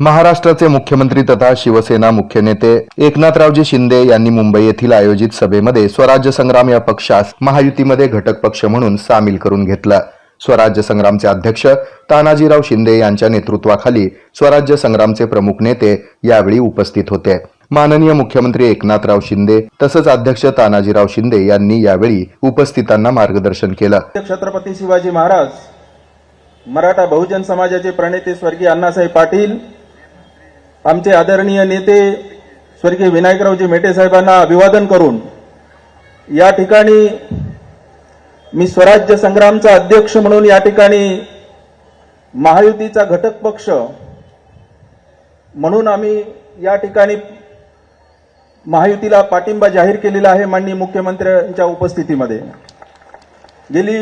महाराष्ट्राचे मुख्यमंत्री तथा शिवसेना मुख्य नेते एकनाथरावजी शिंदे यांनी मुंबई येथील आयोजित सभेमध्ये स्वराज्य संग्राम या पक्षास महायुतीमध्ये घटक पक्ष म्हणून सामील करून घेतलं. स्वराज्य संग्रामचे अध्यक्ष तानाजीराव शिंदे यांच्या नेतृत्वाखाली स्वराज्य संग्रामचे प्रमुख नेते यावेळी उपस्थित होते. माननीय मुख्यमंत्री एकनाथराव शिंदे तसंच अध्यक्ष तानाजीराव शिंदे यांनी यावेळी उपस्थितांना मार्गदर्शन केलं. छत्रपती शिवाजी महाराज मराठा बहुजन समाजाचे प्रणेते स्वर्गीय अण्णासाहेब पाटील आमचे आदरणीय नेते स्वर्गीय विनायकरावजी मेटे साहेबांना अभिवादन करून या ठिकाणी मी स्वराज्य संग्रामचा अध्यक्ष म्हणून या ठिकाणी महायुतीचा घटक पक्ष म्हणून आम्ही या ठिकाणी महायुतीला पाठिंबा जाहीर केलेला आहे माननीय मुख्यमंत्र्यांच्या उपस्थितीमध्ये. गेली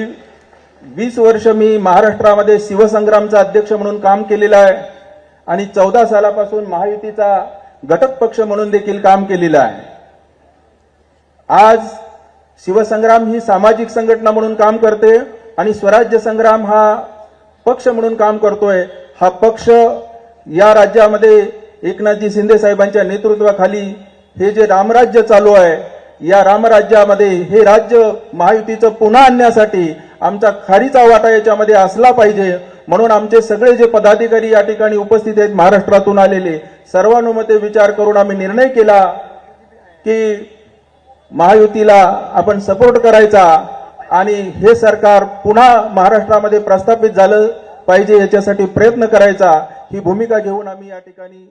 वीस वर्ष मी महाराष्ट्रामध्ये शिवसंग्रामचा अध्यक्ष म्हणून काम केलेलं आहे. आणि चौदा सालापासून महायुतीचा घटक पक्ष म्हणून देखील काम केलेलं आहे. आज शिवसंग्राम ही सामाजिक संघटना म्हणून काम करते आणि स्वराज्य संग्राम हा पक्ष म्हणून काम करतोय. हा पक्ष या राज्यामध्ये एकनाथजी शिंदे साहेबांच्या नेतृत्वाखाली हे जे रामराज्य चालू आहे या रामराज्यामध्ये हे राज्य महायुतीचं पुन्हा आणण्यासाठी आमचा खारीचा वाटा याच्यामध्ये असला पाहिजे. म्हणून आमचे सगळे जे पदाधिकारी या ठिकाणी उपस्थित आहेत महाराष्ट्रातून आलेले सर्वानुमते विचार करून आम्ही निर्णय केला की महायुतीला आपण सपोर्ट करायचा आणि हे सरकार पुन्हा महाराष्ट्रामध्ये प्रस्थापित झालं पाहिजे याच्यासाठी प्रयत्न करायचा. ही भूमिका घेऊन आम्ही या ठिकाणी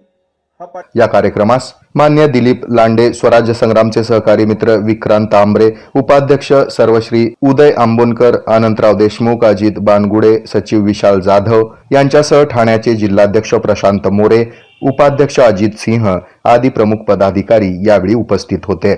या कार्यक्रमास मान्य दिलीप लांडे स्वराज्य संग्रामचे सहकारी मित्र विक्रांत आंबरे उपाध्यक्ष सर्वश्री उदय आंबोनकर अनंतराव देशमुख अजित बानगुडे सचिव विशाल जाधव यांच्यासह ठाण्याचे जिल्हाध्यक्ष प्रशांत मोरे उपाध्यक्ष अजित सिंह आदी प्रमुख पदाधिकारी यावेळी उपस्थित होते.